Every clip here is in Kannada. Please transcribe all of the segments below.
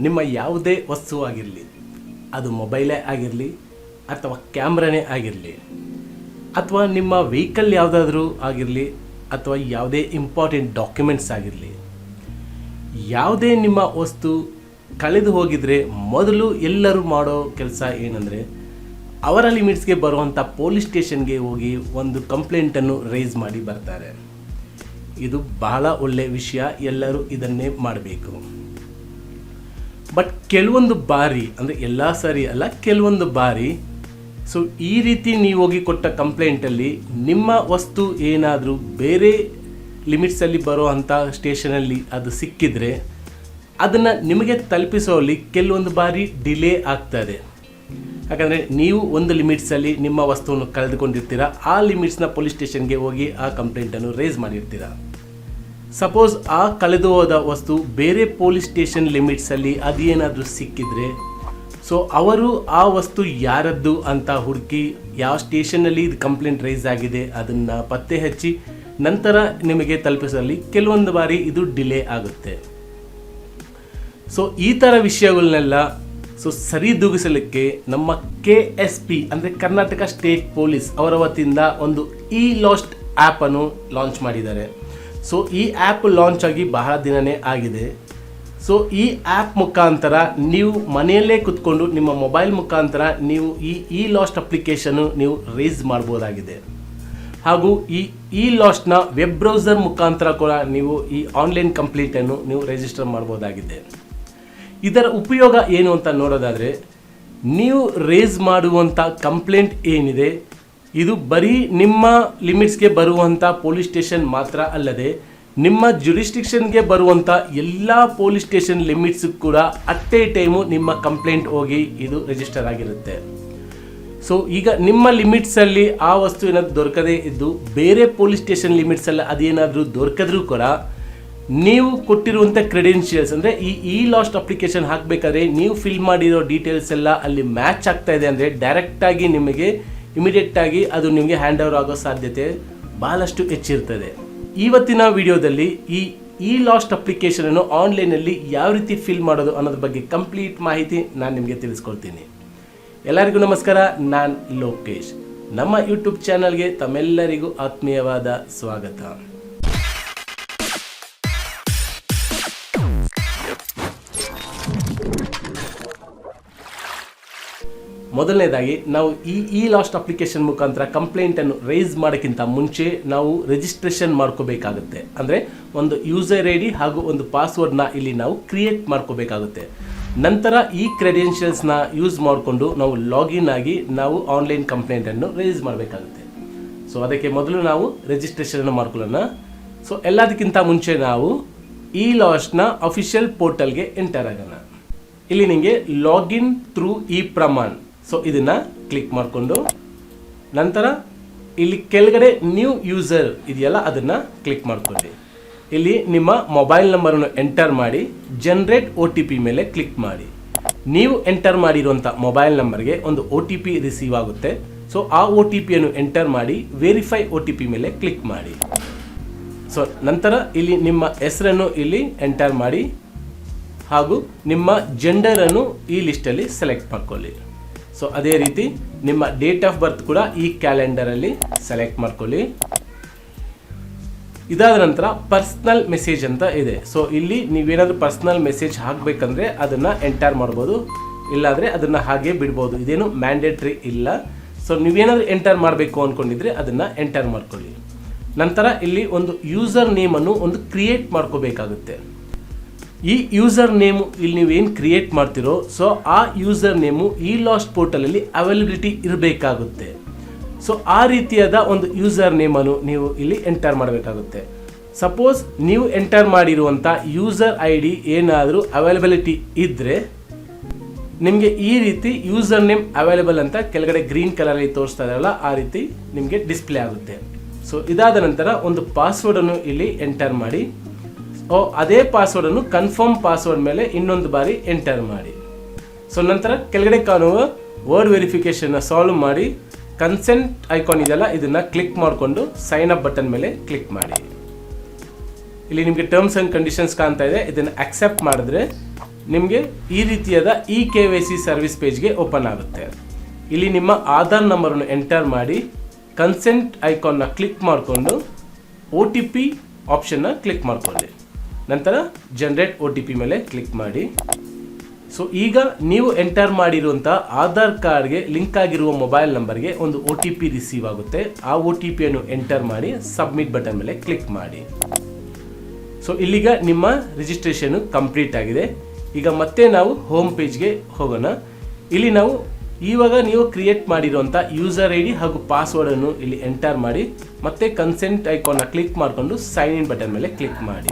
ನಿಮ್ಮ ಯಾವುದೇ ವಸ್ತು ಆಗಿರಲಿ, ಅದು ಮೊಬೈಲೇ ಆಗಿರಲಿ ಅಥವಾ ಕ್ಯಾಮ್ರಾನೇ ಆಗಿರಲಿ, ಅಥವಾ ನಿಮ್ಮ ವೆಹಿಕಲ್ ಯಾವುದಾದ್ರೂ ಆಗಿರಲಿ, ಅಥವಾ ಯಾವುದೇ ಇಂಪಾರ್ಟೆಂಟ್ ಡಾಕ್ಯುಮೆಂಟ್ಸ್ ಆಗಿರಲಿ, ಯಾವುದೇ ನಿಮ್ಮ ವಸ್ತು ಕಳೆದು ಹೋಗಿದರೆ ಮೊದಲು ಎಲ್ಲರೂ ಮಾಡೋ ಕೆಲಸ ಏನಂದರೆ ಅವರ ಲಿಮಿಟ್ಸ್ಗೆ ಬರುವಂಥ ಪೊಲೀಸ್ ಸ್ಟೇಷನ್ಗೆ ಹೋಗಿ ಒಂದು ಕಂಪ್ಲೇಂಟನ್ನು ರೈಸ್ ಮಾಡಿ ಬರ್ತಾರೆ. ಇದು ಬಹಳ ಒಳ್ಳೆಯ ವಿಷಯ, ಎಲ್ಲರೂ ಇದನ್ನೇ ಮಾಡಬೇಕು. ಬಟ್ ಕೆಲವೊಂದು ಬಾರಿ, ಅಂದರೆ ಎಲ್ಲ ಸರಿ ಅಲ್ಲ, ಕೆಲವೊಂದು ಬಾರಿ ಸೊ ಈ ರೀತಿ ನೀವು ಹೋಗಿ ಕೊಟ್ಟ ಕಂಪ್ಲೇಂಟಲ್ಲಿ ನಿಮ್ಮ ವಸ್ತು ಏನಾದರೂ ಬೇರೆ ಲಿಮಿಟ್ಸಲ್ಲಿ ಬರೋ ಅಂಥ ಸ್ಟೇಷನಲ್ಲಿ ಅದು ಸಿಕ್ಕಿದರೆ, ಅದನ್ನು ನಿಮಗೆ ತಲುಪಿಸೋಲಿ ಕೆಲವೊಂದು ಬಾರಿ ಡಿಲೇ ಆಗ್ತದೆ ಯಾಕಂದರೆ ನೀವು ಒಂದು ಲಿಮಿಟ್ಸಲ್ಲಿ ನಿಮ್ಮ ವಸ್ತುವನ್ನು ಕಳೆದುಕೊಂಡಿರ್ತೀರ, ಆ ಲಿಮಿಟ್ಸ್ನ ಪೊಲೀಸ್ ಸ್ಟೇಷನ್ಗೆ ಹೋಗಿ ಆ ಕಂಪ್ಲೇಂಟನ್ನು ರೇಸ್ ಮಾಡಿರ್ತೀರ. ಸಪೋಸ್ ಆ ಕಳೆದು ಹೋದ ವಸ್ತು ಬೇರೆ ಪೊಲೀಸ್ ಸ್ಟೇಷನ್ ಲಿಮಿಟ್ಸಲ್ಲಿ ಅದೇನಾದರೂ ಸಿಕ್ಕಿದ್ರೆ ಸೊ ಅವರು ಆ ವಸ್ತು ಯಾರದ್ದು ಅಂತ ಹುಡುಕಿ ಯಾವ ಸ್ಟೇಷನಲ್ಲಿ ಇದು ಕಂಪ್ಲೇಂಟ್ ರೈಸ್ ಆಗಿದೆ ಅದನ್ನು ಪತ್ತೆ ಹಚ್ಚಿ ನಂತರ ನಿಮಗೆ ತಲುಪಿಸಲಿ. ಕೆಲವೊಂದು ಬಾರಿ ಇದು ಡಿಲೇ ಆಗುತ್ತೆ. ಸೊ ಈ ಥರ ವಿಷಯಗಳನ್ನೆಲ್ಲ ಸೊ ಸರಿದೂಗಿಸಲಿಕ್ಕೆ ನಮ್ಮ ಕೆ ಎಸ್ ಪಿ ಅಂದರೆ ಕರ್ನಾಟಕ ಸ್ಟೇಟ್ ಪೊಲೀಸ್ ಅವರ ವತಿಯಿಂದ ಒಂದು ಇ ಲಾಸ್ಟ್ ಆ್ಯಪನ್ನು ಲಾಂಚ್ ಮಾಡಿದ್ದಾರೆ. ಸೊ ಈ ಆ್ಯಪ್ ಲಾಂಚ್ ಆಗಿ ಬಹಳ ದಿನನೇ ಆಗಿದೆ. ಸೊ ಈ ಆ್ಯಪ್ ಮುಖಾಂತರ ನೀವು ಮನೆಯಲ್ಲೇ ಕುತ್ಕೊಂಡು ನಿಮ್ಮ ಮೊಬೈಲ್ ಮುಖಾಂತರ ನೀವು ಈ ಇ ಲಾಸ್ಟ್ ಅಪ್ಲಿಕೇಶನ್ನು ನೀವು ರೇಸ್ ಮಾಡ್ಬೋದಾಗಿದೆ. ಹಾಗೂ ಈ ಇ ಲಾಸ್ಟ್ನ ವೆಬ್ ಬ್ರೌಸರ್ ಮುಖಾಂತರ ಕೂಡ ನೀವು ಈ ಆನ್ಲೈನ್ ಕಂಪ್ಲೀಟನ್ನು ನೀವು ರಿಜಿಸ್ಟರ್ ಮಾಡ್ಬೋದಾಗಿದೆ. ಇದರ ಉಪಯೋಗ ಏನು ಅಂತ ನೋಡೋದಾದರೆ, ನೀವು ರೇಸ್ ಮಾಡುವಂಥ ಕಂಪ್ಲೇಂಟ್ ಏನಿದೆ ಇದು ಬರೀ ನಿಮ್ಮ ಲಿಮಿಟ್ಸ್ಗೆ ಬರುವಂಥ ಪೊಲೀಸ್ ಸ್ಟೇಷನ್ ಮಾತ್ರ ಅಲ್ಲದೆ ನಿಮ್ಮ ಜುರಿಸ್ಟಿಕ್ಷನ್ಗೆ ಬರುವಂಥ ಎಲ್ಲ ಪೊಲೀಸ್ ಸ್ಟೇಷನ್ ಲಿಮಿಟ್ಸ್ ಕೂಡ ಅಟ್ಟೆ ಟೈಮು ನಿಮ್ಮ ಕಂಪ್ಲೇಂಟ್ ಹೋಗಿ ಇದು ರಿಜಿಸ್ಟರ್ ಆಗಿರುತ್ತೆ. ಸೊ ಈಗ ನಿಮ್ಮ ಲಿಮಿಟ್ಸಲ್ಲಿ ಆ ವಸ್ತು ಏನಾದರೂ ದೊರಕದೇ ಇದ್ದು ಬೇರೆ ಪೊಲೀಸ್ ಸ್ಟೇಷನ್ ಲಿಮಿಟ್ಸಲ್ಲಿ ಅದೇನಾದರೂ ದೊರಕಿದ್ರೂ ಕೂಡ ನೀವು ಕೊಟ್ಟಿರುವಂಥ ಕ್ರೆಡೆನ್ಷಿಯಲ್ಸ್ ಅಂದರೆ ಈ ಇ ಲಾಸ್ಟ್ ಅಪ್ಲಿಕೇಶನ್ ಹಾಕಬೇಕಾದ್ರೆ ನೀವು ಫಿಲ್ ಮಾಡಿರೋ ಡೀಟೇಲ್ಸ್ ಎಲ್ಲ ಅಲ್ಲಿ ಮ್ಯಾಚ್ ಆಗ್ತಾ ಇದೆ ಅಂದರೆ ಡೈರೆಕ್ಟಾಗಿ ನಿಮಗೆ ಇಮಿಡಿಯೇಟಾಗಿ ಅದು ನಿಮಗೆ ಹ್ಯಾಂಡ್ ಓವರ್ ಆಗೋ ಸಾಧ್ಯತೆ ಬಹಳಷ್ಟು ಹೆಚ್ಚಿರ್ತದೆ. ಇವತ್ತಿನ ವಿಡಿಯೋದಲ್ಲಿ ಈ ಇ ಲಾಸ್ಟ್ ಅಪ್ಲಿಕೇಶನನ್ನು ಆನ್ಲೈನಲ್ಲಿ ಯಾವ ರೀತಿ ಫಿಲ್ ಮಾಡೋದು ಅನ್ನೋದ್ರ ಬಗ್ಗೆ ಕಂಪ್ಲೀಟ್ ಮಾಹಿತಿ ನಾನು ನಿಮಗೆ ತಿಳಿಸ್ಕೊಡ್ತೀನಿ. ಎಲ್ಲರಿಗೂ ನಮಸ್ಕಾರ, ನಾನು ಲೋಕೇಶ್. ನಮ್ಮ ಯೂಟ್ಯೂಬ್ ಚಾನಲ್ಗೆ ತಮ್ಮೆಲ್ಲರಿಗೂ ಆತ್ಮೀಯವಾದ ಸ್ವಾಗತ. ಮೊದಲನೇದಾಗಿ, ನಾವು ಈ ಇ ಲಾಸ್ಟ್ ಅಪ್ಲಿಕೇಶನ್ ಮುಖಾಂತರ ಕಂಪ್ಲೇಂಟನ್ನು ರೈಸ್ ಮಾಡೋಕ್ಕಿಂತ ಮುಂಚೆ ನಾವು ರಿಜಿಸ್ಟ್ರೇಷನ್ ಮಾಡ್ಕೋಬೇಕಾಗುತ್ತೆ. ಅಂದರೆ ಒಂದು ಯೂಸರ್ ಐ ಡಿ ಹಾಗೂ ಒಂದು ಪಾಸ್ವರ್ಡ್ನ ಇಲ್ಲಿ ನಾವು ಕ್ರಿಯೇಟ್ ಮಾಡ್ಕೋಬೇಕಾಗುತ್ತೆ. ನಂತರ ಈ ಕ್ರೆಡೆನ್ಷಿಯಲ್ಸ್ನ ಯೂಸ್ ಮಾಡಿಕೊಂಡು ನಾವು ಲಾಗಿನ್ ಆಗಿ ನಾವು ಆನ್ಲೈನ್ ಕಂಪ್ಲೇಂಟನ್ನು ರೈಸ್ ಮಾಡಬೇಕಾಗುತ್ತೆ. ಸೊ ಅದಕ್ಕೆ ಮೊದಲು ನಾವು ರಿಜಿಸ್ಟ್ರೇಷನ್ ಮಾಡ್ಕೊಳ್ಳೋಣ. ಸೊ ಎಲ್ಲದಕ್ಕಿಂತ ಮುಂಚೆ ನಾವು ಈ ಲಾಸ್ಟ್ನ ಅಫಿಷಿಯಲ್ ಪೋರ್ಟಲ್ಗೆ ಎಂಟರ್ ಆಗೋಣ. ಇಲ್ಲಿ ನಿಮಗೆ login through E Pramaan so ಇದನ್ನು ಕ್ಲಿಕ್ ಮಾಡಿಕೊಂಡು ನಂತರ ಇಲ್ಲಿ ಕೆಳಗಡೆ ನ್ಯೂ ಯೂಸರ್ ಇದೆಯಲ್ಲ, ಅದನ್ನು ಕ್ಲಿಕ್ ಮಾಡ್ಕೊಳ್ಳಿ. ಇಲ್ಲಿ ನಿಮ್ಮ ಮೊಬೈಲ್ ನಂಬರನ್ನು ಎಂಟರ್ ಮಾಡಿ ಜನ್ರೇಟ್ ಒ ಟಿ ಪಿ ಮೇಲೆ ಕ್ಲಿಕ್ ಮಾಡಿ. ನೀವು ಎಂಟರ್ ಮಾಡಿರುವಂಥ ಮೊಬೈಲ್ ನಂಬರ್ಗೆ ಒಂದು ಒ ಟಿ ಪಿ ರಿಸೀವ್ ಆಗುತ್ತೆ. ಸೊ ಆ ಒ ಟಿ ಪಿಯನ್ನು ಎಂಟರ್ ಮಾಡಿ ವೆರಿಫೈ ಒ ಟಿ ಪಿ ಮೇಲೆ ಕ್ಲಿಕ್ ಮಾಡಿ. ಸೊ ನಂತರ ಇಲ್ಲಿ ನಿಮ್ಮ ಹೆಸರನ್ನು ಇಲ್ಲಿ ಎಂಟರ್ ಮಾಡಿ ಹಾಗೂ ನಿಮ್ಮ ಜೆಂಡರನ್ನು ಈ ಲಿಸ್ಟಲ್ಲಿ ಸೆಲೆಕ್ಟ್ ಮಾಡ್ಕೊಳ್ಳಿ. ಸೊ ಅದೇ ರೀತಿ ನಿಮ್ಮ ಡೇಟ್ ಆಫ್ ಬರ್ತ್ ಕೂಡ ಈ ಕ್ಯಾಲೆಂಡರಲ್ಲಿ ಸೆಲೆಕ್ಟ್ ಮಾಡ್ಕೊಳ್ಳಿ. ಇದಾದ ನಂತರ ಪರ್ಸ್ನಲ್ ಮೆಸೇಜ್ ಅಂತ ಇದೆ. ಸೊ ಇಲ್ಲಿ ನೀವೇನಾದರೂ ಪರ್ಸ್ನಲ್ ಮೆಸೇಜ್ ಹಾಕಬೇಕಂದ್ರೆ ಅದನ್ನು ಎಂಟರ್ ಮಾಡ್ಬೋದು. ಇಲ್ಲಾಂದರೆ ಅದನ್ನು ಹಾಗೆ ಬಿಡ್ಬೋದು. ಇದೇನು ಮ್ಯಾಂಡೇಟ್ರಿ ಇಲ್ಲ. ಸೊ ನೀವೇನಾದರೂ ಎಂಟರ್ ಮಾಡಬೇಕು ಅಂದ್ಕೊಂಡಿದ್ರೆ ಅದನ್ನು ಎಂಟರ್ ಮಾಡ್ಕೊಳ್ಳಿ. ನಂತರ ಇಲ್ಲಿ ಒಂದು ಯೂಸರ್ ನೇಮನ್ನು ಒಂದು ಕ್ರಿಯೇಟ್ ಮಾಡ್ಕೋಬೇಕಾಗುತ್ತೆ. ಈ ಯೂಸರ್ ನೇಮು ಇಲ್ಲಿ ನೀವೇನು ಕ್ರಿಯೇಟ್ ಮಾಡ್ತಿರೋ ಸೊ ಆ ಯೂಸರ್ ನೇಮು ಈ ಲಾಸ್ಟ್ ಪೋರ್ಟಲಲ್ಲಿ ಅವೈಲಬಿಲಿಟಿ ಇರಬೇಕಾಗುತ್ತೆ. ಸೊ ಆ ರೀತಿಯಾದ ಒಂದು ಯೂಸರ್ ನೇಮನ್ನು ನೀವು ಇಲ್ಲಿ ಎಂಟರ್ ಮಾಡಬೇಕಾಗುತ್ತೆ. ಸಪೋಸ್ ನೀವು ಎಂಟರ್ ಮಾಡಿರುವಂಥ ಯೂಸರ್ ಐ ಡಿ ಏನಾದರೂ ಅವೈಲಬಿಲಿಟಿ ಇದ್ದರೆ ನಿಮಗೆ ಈ ರೀತಿ ಯೂಸರ್ ನೇಮ್ ಅವೈಲೇಬಲ್ ಅಂತ ಕೆಳಗಡೆ ಗ್ರೀನ್ ಕಲರಲ್ಲಿ ತೋರಿಸ್ತಾ ಇದಾರಲ್ಲ, ಆ ರೀತಿ ನಿಮಗೆ ಡಿಸ್ಪ್ಲೇ ಆಗುತ್ತೆ. ಸೊ ಇದಾದ ನಂತರ ಒಂದು ಪಾಸ್ವರ್ಡನ್ನು ಇಲ್ಲಿ ಎಂಟರ್ ಮಾಡಿ. ಅದೇ ಪಾಸ್ವರ್ಡನ್ನು ಕನ್ಫರ್ಮ್ ಪಾಸ್ವರ್ಡ್ ಮೇಲೆ ಇನ್ನೊಂದು ಬಾರಿ ಎಂಟರ್ ಮಾಡಿ. ಸೊ ನಂತರ ಕೆಳಗಡೆ ಕಾಣುವ ವರ್ಡ್ ವೆರಿಫಿಕೇಷನ್ನ ಸಾಲ್ವ್ ಮಾಡಿ. ಕನ್ಸೆಂಟ್ ಐಕಾನ್ ಇದೆಯಲ್ಲ, ಇದನ್ನು ಕ್ಲಿಕ್ ಮಾಡಿಕೊಂಡು ಸೈನ್ ಅಪ್ ಬಟನ್ ಮೇಲೆ ಕ್ಲಿಕ್ ಮಾಡಿ. ಇಲ್ಲಿ ನಿಮಗೆ ಟರ್ಮ್ಸ್ ಆ್ಯಂಡ್ ಕಂಡೀಷನ್ಸ್ ಕಾಣ್ತಾ ಇದೆ. ಇದನ್ನು ಅಕ್ಸೆಪ್ಟ್ ಮಾಡಿದ್ರೆ ನಿಮಗೆ ಈ ರೀತಿಯಾದ E K Y C service ಪೇಜ್ಗೆ open ಆಗುತ್ತೆ. ಇಲ್ಲಿ ನಿಮ್ಮ ಆಧಾರ್ ನಂಬರನ್ನು ಎಂಟರ್ ಮಾಡಿ ಕನ್ಸೆಂಟ್ ಐಕಾನ್ನ ಕ್ಲಿಕ್ ಮಾಡಿಕೊಂಡು ಒ ಟಿ ಪಿ ಆಪ್ಷನ್ನ ಕ್ಲಿಕ್ ಮಾಡ್ಕೊಳ್ಳಿ. ನಂತರ ಜನರೇಟ್ ಒ ಟಿ ಪಿ ಮೇಲೆ ಕ್ಲಿಕ್ ಮಾಡಿ. ಸೊ ಈಗ ನೀವು ಎಂಟರ್ ಮಾಡಿರುವಂಥ ಆಧಾರ್ ಕಾರ್ಡ್ಗೆ ಲಿಂಕ್ ಆಗಿರುವ ಮೊಬೈಲ್ ನಂಬರ್ಗೆ ಒಂದು ಒ ಟಿ ಪಿ ರಿಸೀವ್ ಆಗುತ್ತೆ. ಆ ಒ ಟಿ ಪಿಯನ್ನು ಎಂಟರ್ ಮಾಡಿ ಸಬ್ಮಿಟ್ ಬಟನ್ ಮೇಲೆ ಕ್ಲಿಕ್ ಮಾಡಿ. ಸೊ ಇಲ್ಲಿಗ ನಿಮ್ಮ ರಿಜಿಸ್ಟ್ರೇಷನ್ ಕಂಪ್ಲೀಟ್ ಆಗಿದೆ. ಈಗ ಮತ್ತೆ ನಾವು ಹೋಮ್ ಪೇಜ್ಗೆ ಹೋಗೋಣ. ಇಲ್ಲಿ ನಾವು ಇವಾಗ ನೀವು ಕ್ರಿಯೇಟ್ ಮಾಡಿರುವಂಥ ಯೂಸರ್ ಐ ಡಿ ಹಾಗೂ ಪಾಸ್ವರ್ಡನ್ನು ಇಲ್ಲಿ ಎಂಟರ್ ಮಾಡಿ. ಮತ್ತೆ ಕನ್ಸೆಂಟ್ ಐಕಾನ್ನ ಕ್ಲಿಕ್ ಮಾಡಿಕೊಂಡು ಸೈನ್ ಇನ್ ಬಟನ್ ಮೇಲೆ ಕ್ಲಿಕ್ ಮಾಡಿ.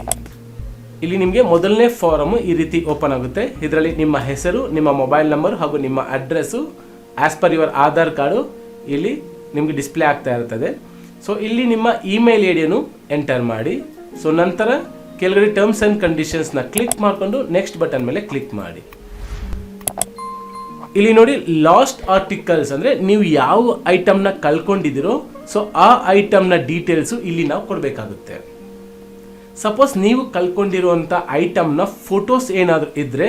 ಇಲ್ಲಿ ನಿಮಗೆ ಮೊದಲನೇ ಫಾರಮ್ ಈ ರೀತಿ ಓಪನ್ ಆಗುತ್ತೆ. ಇದರಲ್ಲಿ ನಿಮ್ಮ ಹೆಸರು, ನಿಮ್ಮ ಮೊಬೈಲ್ ನಂಬರ್ ಹಾಗೂ ನಿಮ್ಮ address as per your Aadhaar card ಇಲ್ಲಿ ನಿಮಗೆ ಡಿಸ್ಪ್ಲೇ ಆಗ್ತಾ ಇರ್ತದೆ. ಸೊ ಇಲ್ಲಿ ನಿಮ್ಮ ಇಮೇಲ್ ಐ ಡಿಯನ್ನು ಎಂಟರ್ ಮಾಡಿ. ಸೊ ನಂತರ ಕೆಳಗಡೆ ಟರ್ಮ್ಸ್ ಆ್ಯಂಡ್ ಕಂಡೀಷನ್ಸ್ನ ಕ್ಲಿಕ್ ಮಾಡಿಕೊಂಡು ನೆಕ್ಸ್ಟ್ ಬಟನ್ ಮೇಲೆ ಕ್ಲಿಕ್ ಮಾಡಿ. ಇಲ್ಲಿ ನೋಡಿ ಲಾಸ್ಟ್ ಆರ್ಟಿಕಲ್ಸ್ ಅಂದರೆ ನೀವು ಯಾವ ಐಟಮ್ನ ಕಳ್ಕೊಂಡಿದ್ದೀರೋ ಸೊ ಆ ಐಟಮ್ನ ಡೀಟೇಲ್ಸು ಇಲ್ಲಿ ನಾವು ಕೊಡಬೇಕಾಗುತ್ತೆ. ಸಪೋಸ್ ನೀವು ಕಳ್ಕೊಂಡಿರುವಂಥ ಐಟಮ್ನ ಫೋಟೋಸ್ ಏನಾದರೂ ಇದ್ದರೆ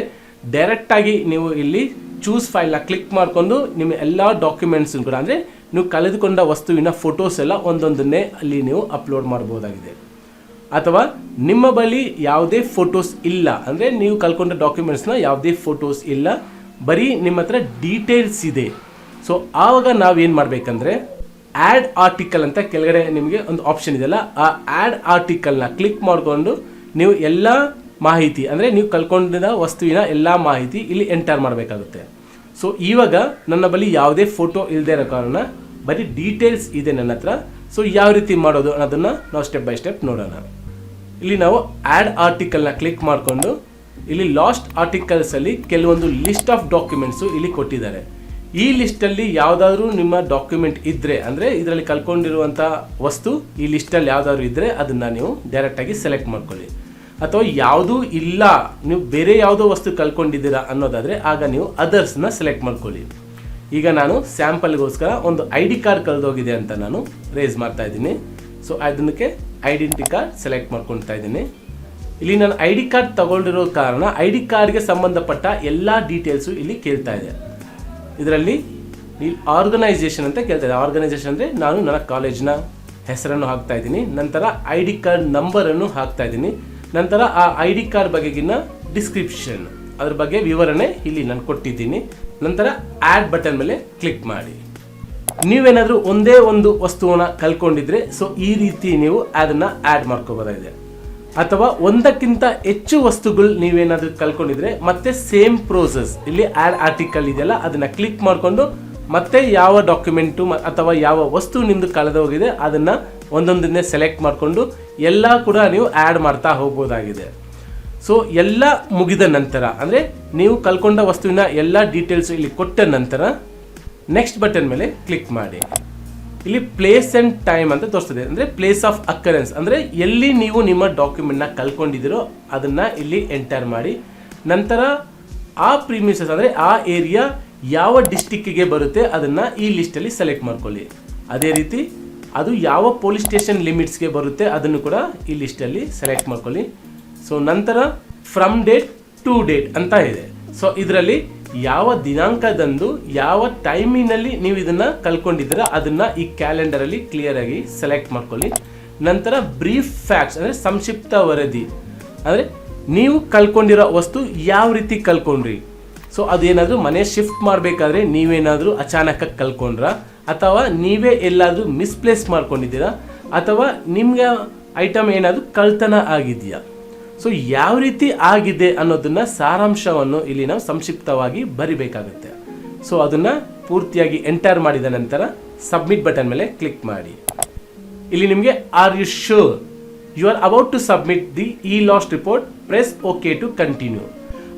ಡೈರೆಕ್ಟಾಗಿ ನೀವು ಇಲ್ಲಿ ಚೂಸ್ ಫೈಲ್ನ ಕ್ಲಿಕ್ ಮಾಡಿಕೊಂಡು ನಿಮ್ಮ ಎಲ್ಲ ಡಾಕ್ಯುಮೆಂಟ್ಸ್ ಕೂಡ, ಅಂದರೆ ನೀವು ಕಳೆದುಕೊಂಡ ವಸ್ತುವಿನ ಫೋಟೋಸ್ ಎಲ್ಲ ಒಂದೊಂದನ್ನೇ ಅಲ್ಲಿ ನೀವು ಅಪ್ಲೋಡ್ ಮಾಡ್ಬೋದಾಗಿದೆ. ಅಥವಾ ನಿಮ್ಮ ಬಳಿ ಯಾವುದೇ ಫೋಟೋಸ್ ಇಲ್ಲ, ಅಂದರೆ ನೀವು ಕಳ್ಕೊಂಡ ಡಾಕ್ಯುಮೆಂಟ್ಸ್ನ ಯಾವುದೇ ಫೋಟೋಸ್ ಇಲ್ಲ, ಬರೀ ನಿಮ್ಮ ಹತ್ರ ಡೀಟೇಲ್ಸ್ ಇದೆ. ಸೊ ಆವಾಗ ನಾವೇನು ಮಾಡಬೇಕಂದ್ರೆ ಆ್ಯಡ್ ಆರ್ಟಿಕಲ್ ಅಂತ ಕೆಳಗಡೆ ನಿಮಗೆ ಒಂದು ಆಪ್ಷನ್ ಇದೆಯಲ್ಲ ಆ ಆ್ಯಡ್ ಆರ್ಟಿಕಲ್ನ ಕ್ಲಿಕ್ ಮಾಡಿಕೊಂಡು ನೀವು ಎಲ್ಲ ಮಾಹಿತಿ, ಅಂದರೆ ನೀವು ಕಲ್ಕೊಂಡಿದ್ದ ವಸ್ತುವಿನ ಎಲ್ಲ ಮಾಹಿತಿ ಇಲ್ಲಿ ಎಂಟರ್ ಮಾಡಬೇಕಾಗುತ್ತೆ. ಸೊ ಇವಾಗ ನನ್ನ ಬಳಿ ಯಾವುದೇ ಫೋಟೋ ಇಲ್ಲದೆ ಇರೋ ಕಾರಣ ಬರೀ ಡೀಟೇಲ್ಸ್ ಇದೆ ನನ್ನ ಹತ್ರ. ಸೊ ಯಾವ ರೀತಿ ಮಾಡೋದು ಅನ್ನೋದನ್ನು ನಾವು ಸ್ಟೆಪ್ ಬೈ ಸ್ಟೆಪ್ ನೋಡೋಣ. ಇಲ್ಲಿ ನಾವು ಆ್ಯಡ್ ಆರ್ಟಿಕಲ್ನ ಕ್ಲಿಕ್ ಮಾಡಿಕೊಂಡು ಇಲ್ಲಿ ಲಾಸ್ಟ್ ಆರ್ಟಿಕಲ್ಸಲ್ಲಿ ಕೆಲವೊಂದು ಲಿಸ್ಟ್ ಆಫ್ ಡಾಕ್ಯುಮೆಂಟ್ಸು ಇಲ್ಲಿ ಕೊಟ್ಟಿದ್ದಾರೆ. ಈ ಲಿಸ್ಟಲ್ಲಿ ಯಾವುದಾದ್ರೂ ನಿಮ್ಮ ಡಾಕ್ಯುಮೆಂಟ್ ಇದ್ದರೆ ಅಂದರೆ ಇದರಲ್ಲಿ ಕಲ್ಕೊಂಡಿರುವಂಥ ವಸ್ತು ಈ ಲಿಸ್ಟಲ್ಲಿ ಯಾವುದಾದ್ರು ಇದ್ದರೆ ಅದನ್ನು ನೀವು ಡೈರೆಕ್ಟಾಗಿ ಸೆಲೆಕ್ಟ್ ಮಾಡ್ಕೊಳ್ಳಿ. ಅಥವಾ ಯಾವುದೂ ಇಲ್ಲ, ನೀವು ಬೇರೆ ಯಾವುದೋ ವಸ್ತು ಕಲ್ಕೊಂಡಿದ್ದೀರಾ ಅನ್ನೋದಾದರೆ ಆಗ ನೀವು ಅದರ್ಸ್ನ ಸೆಲೆಕ್ಟ್ ಮಾಡ್ಕೊಳ್ಳಿ. ಈಗ ನಾನು ಸ್ಯಾಂಪಲ್ಗೋಸ್ಕರ ಒಂದು ಐ ಡಿ ಕಾರ್ಡ್ ಕಳೆದೋಗಿದೆ ಅಂತ ನಾನು ರೇಸ್ ಮಾಡ್ತಾ ಇದ್ದೀನಿ. ಸೊ ಅದನ್ನಕ್ಕೆ ಐಡೆಂಟಿ ಕಾರ್ಡ್ ಸೆಲೆಕ್ಟ್ ಮಾಡ್ಕೊಳ್ತಾ ಇದ್ದೀನಿ. ಇಲ್ಲಿ ನಾನು ಐ ಡಿ ಕಾರ್ಡ್ ತಗೊಂಡಿರೋ ಕಾರಣ ಐ ಡಿ ಕಾರ್ಡ್ಗೆ ಸಂಬಂಧಪಟ್ಟ ಎಲ್ಲ ಡೀಟೇಲ್ಸು ಇಲ್ಲಿ ಕೇಳ್ತಾ ಇದೆ. ಇದರಲ್ಲಿ ಆರ್ಗನೈಸೇಷನ್ ಅಂತ ಕೇಳ್ತಾ ಇದ್ದೆ. ಆರ್ಗನೈಸೇಷನ್ ಅಂದರೆ ನಾನು ನನ್ನ ಕಾಲೇಜ್ನ ಹೆಸರನ್ನು ಹಾಕ್ತಾ ಇದ್ದೀನಿ. ನಂತರ ಐ ಡಿ ಕಾರ್ಡ್ ನಂಬರನ್ನು ಹಾಕ್ತಾ ಇದ್ದೀನಿ. ನಂತರ ಆ ಐ ಡಿ ಕಾರ್ಡ್ ಬಗೆಗಿನ ಡಿಸ್ಕ್ರಿಪ್ಷನ್ ಅದ್ರ ಬಗ್ಗೆ ವಿವರಣೆ ಇಲ್ಲಿ ನಾನು ಕೊಟ್ಟಿದ್ದೀನಿ. ನಂತರ ಆ್ಯಡ್ ಬಟನ್ ಮೇಲೆ ಕ್ಲಿಕ್ ಮಾಡಿ. ನೀವೇನಾದರೂ ಒಂದೇ ಒಂದು ವಸ್ತುವನ್ನು ಕಲ್ಕೊಂಡಿದ್ರೆ ಸೊ ಈ ರೀತಿ ನೀವು ಅದನ್ನು ಆ್ಯಡ್ ಮಾಡ್ಕೋಬೋದಾಗಿದೆ ಅಥವಾ ಒಂದಕ್ಕಿಂತ ಹೆಚ್ಚು ವಸ್ತುಗಳು ನೀವೇನಾದರೂ ಕಲ್ಕೊಂಡಿದ್ರೆ ಮತ್ತೆ ಸೇಮ್ ಪ್ರೋಸೆಸ್. ಇಲ್ಲಿ ಆ್ಯಡ್ ಆರ್ಟಿಕಲ್ ಇದೆಯಲ್ಲ, ಅದನ್ನ ಕ್ಲಿಕ್ ಮಾಡಿಕೊಂಡು ಮತ್ತೆ ಯಾವ ಡಾಕ್ಯುಮೆಂಟು ಅಥವಾ ಯಾವ ವಸ್ತು ನಿಮ್ದು ಕಳೆದೋಗಿದೆ ಅದನ್ನ ಒಂದೊಂದನ್ನೇ ಸೆಲೆಕ್ಟ್ ಮಾಡಿಕೊಂಡು ಎಲ್ಲ ಕೂಡ ನೀವು ಆ್ಯಡ್ ಮಾಡ್ತಾ ಹೋಗ್ಬೋದಾಗಿದೆ. ಸೊ, ಎಲ್ಲ ಮುಗಿದ ನಂತರ, ಅಂದರೆ ನೀವು ಕಲ್ಕೊಂಡ ವಸ್ತುವಿನ ಎಲ್ಲ ಡೀಟೇಲ್ಸ್ ಇಲ್ಲಿ ಕೊಟ್ಟ ನಂತರ, ನೆಕ್ಸ್ಟ್ ಬಟನ್ ಮೇಲೆ ಕ್ಲಿಕ್ ಮಾಡಿ. ಇಲ್ಲಿ ಪ್ಲೇಸ್ ಆ್ಯಂಡ್ ಟೈಮ್ ಅಂತ ತೋರಿಸ್ತದೆ. ಅಂದರೆ ಪ್ಲೇಸ್ ಆಫ್ ಅಕರೆನ್ಸ್ ಅಂದರೆ ಎಲ್ಲಿ ನೀವು ನಿಮ್ಮ ಡಾಕ್ಯುಮೆಂಟ್ನ ಕಲ್ಕೊಂಡಿದ್ದೀರೋ ಅದನ್ನು ಇಲ್ಲಿ ಎಂಟರ್ ಮಾಡಿ. ನಂತರ ಆ ಪ್ರೀಮಿಸಸ್ ಅಂದರೆ ಆ ಏರಿಯಾ ಯಾವ ಡಿಸ್ಟಿಕ್ಕಿಗೆ ಬರುತ್ತೆ ಅದನ್ನು ಈ ಲಿಸ್ಟಲ್ಲಿ ಸೆಲೆಕ್ಟ್ ಮಾಡ್ಕೊಳ್ಳಿ. ಅದೇ ರೀತಿ ಅದು ಯಾವ ಪೊಲೀಸ್ ಸ್ಟೇಷನ್ ಲಿಮಿಟ್ಸ್ಗೆ ಬರುತ್ತೆ ಅದನ್ನು ಕೂಡ ಈ ಲಿಸ್ಟಲ್ಲಿ ಸೆಲೆಕ್ಟ್ ಮಾಡ್ಕೊಳ್ಳಿ. ಸೊ ನಂತರ ಫ್ರಮ್ ಡೇಟ್ ಟು ಡೇಟ್ ಅಂತ ಇದೆ. ಸೊ ಇದರಲ್ಲಿ ಯಾವ ದಿನಾಂಕದಂದು ಯಾವ ಟೈಮಿನಲ್ಲಿ ನೀವು ಇದನ್ನ ಕಲ್ಕೊಂಡಿದ್ದೀರ ಅದನ್ನ ಈ ಕ್ಯಾಲೆಂಡರಲ್ಲಿ ಕ್ಲಿಯರ್ ಆಗಿ ಸೆಲೆಕ್ಟ್ ಮಾಡ್ಕೊಳ್ಳಿ. ನಂತರ ಬ್ರೀಫ್ ಫ್ಯಾಕ್ಟ್ಸ್ ಅಂದರೆ ಸಂಕ್ಷಿಪ್ತ ವರದಿ. ಅಂದರೆ ನೀವು ಕಲ್ಕೊಂಡಿರೋ ವಸ್ತು ಯಾವ ರೀತಿ ಕಲ್ಕೊಂಡ್ರಿ? ಸೊ ಅದೇನಾದರೂ ಮನೆ ಶಿಫ್ಟ್ ಮಾಡಬೇಕಾದ್ರೆ ನೀವೇನಾದರೂ ಅಚಾನಕ ಕಲ್ಕೊಂಡ್ರ? ಅಥವಾ ನೀವೇ ಎಲ್ಲಾದರೂ ಮಿಸ್ಪ್ಲೇಸ್ ಮಾಡ್ಕೊಂಡಿದ್ದೀರಾ? ಅಥವಾ ನಿಮ್ಗೆ ಐಟಮ್ ಏನಾದರೂ ಕಳ್ತನ ಆಗಿದೆಯಾ? ಸೊ ಯಾವ ರೀತಿ ಆಗಿದೆ ಅನ್ನೋದನ್ನ ಸಾರಾಂಶವನ್ನು ಇಲ್ಲಿ ನಾವು ಸಂಕ್ಷಿಪ್ತವಾಗಿ ಬರಿಬೇಕಾಗುತ್ತೆ. ಸೊ ಅದನ್ನ ಪೂರ್ತಿಯಾಗಿ ಎಂಟರ್ ಮಾಡಿದ ನಂತರ ಸಬ್ಮಿಟ್ ಬಟನ್ ಮೇಲೆ ಕ್ಲಿಕ್ ಮಾಡಿ. ಇಲ್ಲಿ ನಿಮಗೆ are you sure you are about to submit the E lost report press okay to continue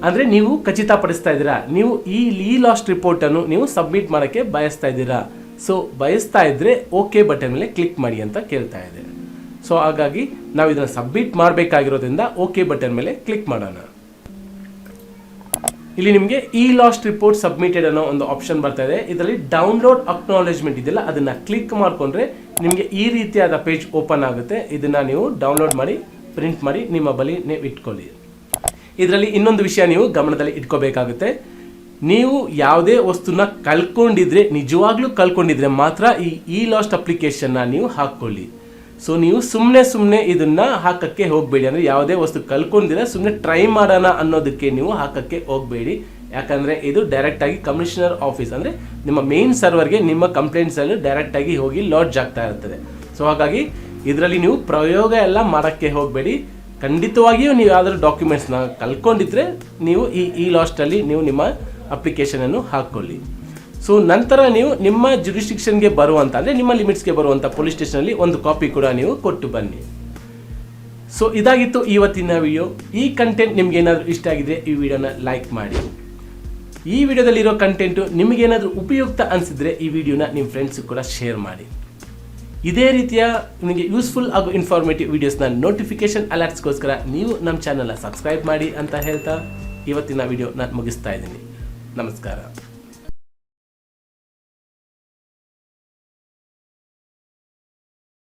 ಅಂದರೆ ನೀವು ಖಚಿತಪಡಿಸ್ತಾ ಇದ್ದೀರಾ? ನೀವು ಈ ಇ ಲಾಸ್ಟ್ ರಿಪೋರ್ಟನ್ನು ನೀವು ಸಬ್ಮಿಟ್ ಮಾಡೋಕ್ಕೆ ಬಯಸ್ತಾ ಇದ್ದೀರಾ? ಸೊ ಬಯಸ್ತಾ ಇದ್ದರೆ ಓಕೆ ಬಟನ್ ಮೇಲೆ ಕ್ಲಿಕ್ ಮಾಡಿ ಅಂತ ಕೇಳ್ತಾ ಇದೆ. ಸೊ ಹಾಗಾಗಿ ನಾವು ಇದನ್ನು ಸಬ್ಮಿಟ್ ಮಾಡಬೇಕಾಗಿರೋದ್ರಿಂದ ಓಕೆ ಬಟನ್ ಮೇಲೆ ಕ್ಲಿಕ್ ಮಾಡೋಣ. ಇಲ್ಲಿ ನಿಮಗೆ ಇ ಲಾಸ್ಟ್ ರಿಪೋರ್ಟ್ ಸಬ್ಮಿಟೆಡ್ ಅನ್ನೋ ಒಂದು ಆಪ್ಷನ್ ಬರ್ತಾ ಇದೆ. ಇದರಲ್ಲಿ ಡೌನ್ಲೋಡ್ ಅಕ್ನಾಲೇಜ್ಮೆಂಟ್ ಇದೆಯಲ್ಲ, ಅದನ್ನು ಕ್ಲಿಕ್ ಮಾಡಿಕೊಂಡ್ರೆ ನಿಮಗೆ ಈ ರೀತಿಯಾದ ಪೇಜ್ ಓಪನ್ ಆಗುತ್ತೆ. ಇದನ್ನು ನೀವು ಡೌನ್ಲೋಡ್ ಮಾಡಿ ಪ್ರಿಂಟ್ ಮಾಡಿ, ನಿಮ್ಮ ಬಳಿ ನೀವು ಇಟ್ಕೊಳ್ಳಿ. ಇದರಲ್ಲಿ ಇನ್ನೊಂದು ವಿಷಯ ನೀವು ಗಮನದಲ್ಲಿ ಇಟ್ಕೋಬೇಕಾಗುತ್ತೆ. ನೀವು ಯಾವುದೇ ವಸ್ತುನ ಕಳ್ಕೊಂಡಿದ್ರೆ, ನಿಜವಾಗ್ಲೂ ಕಳ್ಕೊಂಡಿದ್ರೆ ಮಾತ್ರ ಈ ಇ ಲಾಸ್ಟ್ ಅಪ್ಲಿಕೇಶನ್ನ ನೀವು ಹಾಕ್ಕೊಳ್ಳಿ. ಸೊ ನೀವು ಸುಮ್ಮನೆ ಸುಮ್ಮನೆ ಇದನ್ನ ಹಾಕಕ್ಕೆ ಹೋಗಬೇಡಿ. ಅಂದರೆ ಯಾವುದೇ ವಸ್ತು ಕಲ್ಕೊಂಡಿಲ್ಲ ಸುಮ್ಮನೆ ಟ್ರೈ ಮಾಡೋಣ ಅನ್ನೋದಕ್ಕೆ ನೀವು ಹಾಕಕ್ಕೆ ಹೋಗಬೇಡಿ. ಯಾಕಂದರೆ ಇದು ಡೈರೆಕ್ಟಾಗಿ ಕಮಿಷನರ್ ಆಫೀಸ್ ಅಂದರೆ ನಿಮ್ಮ ಮೇನ್ ಸರ್ವರ್ಗೆ ನಿಮ್ಮ ಕಂಪ್ಲೇಂಟ್ಸಲ್ಲಿ ಡೈರೆಕ್ಟಾಗಿ ಹೋಗಿ ಲಾಡ್ಜ್ ಆಗ್ತಾ ಇರ್ತದೆ. ಸೊ ಹಾಗಾಗಿ ಇದರಲ್ಲಿ ನೀವು ಪ್ರಯೋಗ ಎಲ್ಲ ಮಾಡೋಕ್ಕೆ ಹೋಗಬೇಡಿ. ಖಂಡಿತವಾಗಿಯೂ ನೀವು ಯಾವ್ದಾದ್ರು ಡಾಕ್ಯುಮೆಂಟ್ಸ್ನ ಕಲ್ಕೊಂಡಿದ್ರೆ ನೀವು ಈ ಇ ಲಾಸ್ಟಲ್ಲಿ ನೀವು ನಿಮ್ಮ ಅಪ್ಲಿಕೇಶನನ್ನು ಹಾಕ್ಕೊಳ್ಳಿ. ಸೊ ನಂತರ ನೀವು ನಿಮ್ಮ ಜುರಿಸ್ಟಿಕ್ಷನ್ಗೆ ಬರುವಂಥ ಅಂದರೆ ನಿಮ್ಮ ಲಿಮಿಟ್ಸ್ಗೆ ಬರುವಂಥ ಪೊಲೀಸ್ ಸ್ಟೇಷನಲ್ಲಿ ಒಂದು ಕಾಪಿ ಕೂಡ ನೀವು ಕೊಟ್ಟು ಬನ್ನಿ. ಸೊ ಇದಾಗಿತ್ತು ಇವತ್ತಿನ ವಿಡಿಯೋ ಈ ಕಂಟೆಂಟ್ ನಿಮ್ಗೆ ಏನಾದರೂ ಇಷ್ಟ ಆಗಿದ್ರೆ ಈ ವಿಡಿಯೋನ ಲೈಕ್ ಮಾಡಿ. ಈ ವಿಡಿಯೋದಲ್ಲಿರೋ ಕಂಟೆಂಟು ನಿಮಗೇನಾದರೂ ಉಪಯುಕ್ತ ಅನಿಸಿದ್ರೆ ಈ ವಿಡಿಯೋನ ನಿಮ್ಮ ಫ್ರೆಂಡ್ಸ್ ಕೂಡ ಶೇರ್ ಮಾಡಿ. ಇದೇ ರೀತಿಯ ನಿಮಗೆ ಯೂಸ್ಫುಲ್ ಹಾಗೂ ಇನ್ಫಾರ್ಮೇಟಿವ್ ವಿಡಿಯೋಸ್ನ ನೋಟಿಫಿಕೇಶನ್ ಅಲರ್ಟ್ಸ್ಗೋಸ್ಕರ ನೀವು ನಮ್ಮ ಚಾನಲ್ನ ಸಬ್ಸ್ಕ್ರೈಬ್ ಮಾಡಿ ಅಂತ ಹೇಳ್ತಾ ಇವತ್ತಿನ ವಿಡಿಯೋ ನಾನು ಮುಗಿಸ್ತಾ ಇದ್ದೀನಿ. ನಮಸ್ಕಾರ.